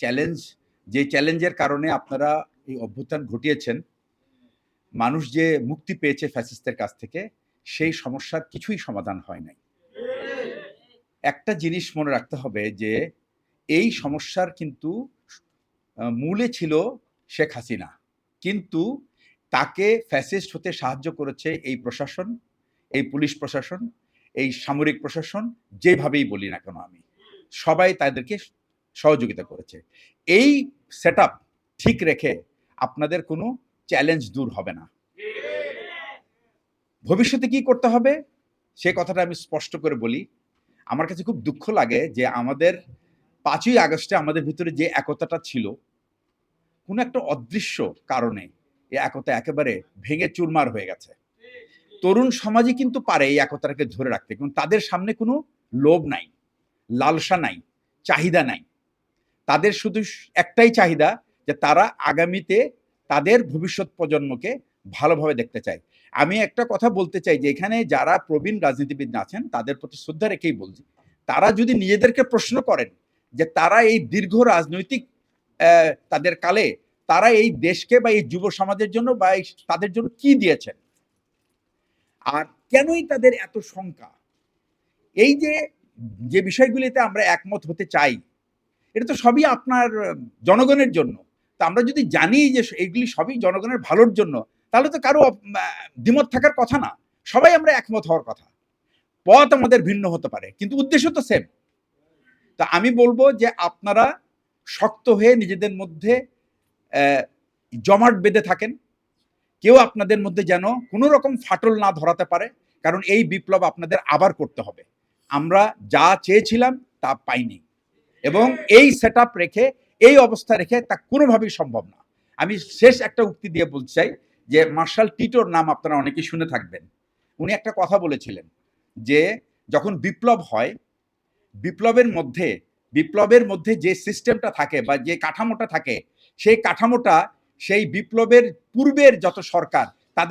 Challenge যে চ্যালেঞ্জের কারণে আপনারা এই অভ্যুত্থান ঘটিয়েছেন, মানুষ যে মুক্তি পেয়েছে ফ্যাসিস্টের কাছ থেকে, সেই সমস্যার কিছুই সমাধান হয় নাই। একটা জিনিস মনে রাখতে হবে যে, এই সমস্যার কিন্তু মূলে ছিল শেখ হাসিনা। কিন্তু তাকে ফ্যাসিস্ট হতে সাহায্য করেছে এই প্রশাসন, এই পুলিশ প্রশাসন, এই সামরিক প্রশাসন, যেভাবেই বলি না কেন আমি। সবাই তাদেরকে সহযোগিতা করেছে। এই সেট ঠিক রেখে আপনাদের কোনো চ্যালেঞ্জ দূর হবে না। ভবিষ্যতে কি করতে হবে? সে কথাটা আমি স্পষ্ট করে বলি। আমার কাছে খুব দুঃখ লাগে যে আমাদের পাঁচই আগস্টে আমাদের ভিতরে যে একতাটা ছিল, কোনো একটা অদৃশ্য কারণে এই একতা একেবারে ভেঙে চুরমার হয়ে গেছে। তরুণ সমাজই কিন্তু পারে এই একতাটাকে ধরে রাখতে, কিন্তু তাদের সামনে কোনো লোভ নাই, লালসা নাই, চাহিদা নাই। তাদের শুধু একটাই চাহিদা যে তারা আগামীতে তাদের ভবিষ্যৎ প্রজন্মকে ভালোভাবে দেখতে চায়। আমি একটা কথা বলতে চাই যে এখানে যারা প্রবীণ রাজনীতিবিদ আছেন, তাদের প্রতি শ্রদ্ধা রেখেই বলছি, তারা যদি নিজেদেরকে প্রশ্ন করেন যে তারা এই দীর্ঘ রাজনৈতিক তাদের কালে তারা এই দেশকে বা এই যুব সমাজের জন্য বা এই তাদের জন্য কি দিয়েছেন? আর কেনই তাদের এত শঙ্কা? এই যে যে বিষয়গুলিতে আমরা একমত হতে চাই এটা তো সবই আপনার জনগণের জন্য। তা আমরা যদি জানি যে এইগুলি সবই জনগণের ভালোর জন্য, তাহলে তো কারও দ্বিমত থাকার কথা না। সবাই আমরা একমত হওয়ার কথা। পথ আমাদের ভিন্ন হতে পারে, কিন্তু উদ্দেশ্য তো সেম তা আমি বলব যে আপনারা শক্ত হয়ে নিজেদের মধ্যে জমাট বেঁধে থাকেন। কেউ আপনাদের মধ্যে যেন কোনো রকম ফাটল না ধরাতে পারে, কারণ এই বিপ্লব আপনাদের আবার করতে হবে। আমরা যা চেয়েছিলাম তা পাইনি। এবং এই সেট রেখে, এই অবস্থা রেখে তা কোনোভাবেই সম্ভব না। আমি শেষ একটা উক্তি দিয়ে বলতে চাই যে, মার্শাল টিটোর নাম আপনারা অনেকেই শুনে থাকবেন। উনি একটা কথা বলেছিলেন যে, যখন বিপ্লব হয়, বিপ্লবের মধ্যে বিপ্লবের মধ্যে যে সিস্টেমটা থাকে বা যে কাঠামোটা থাকে, সেই কাঠামোটা সেই বিপ্লবের পূর্বের যত সরকার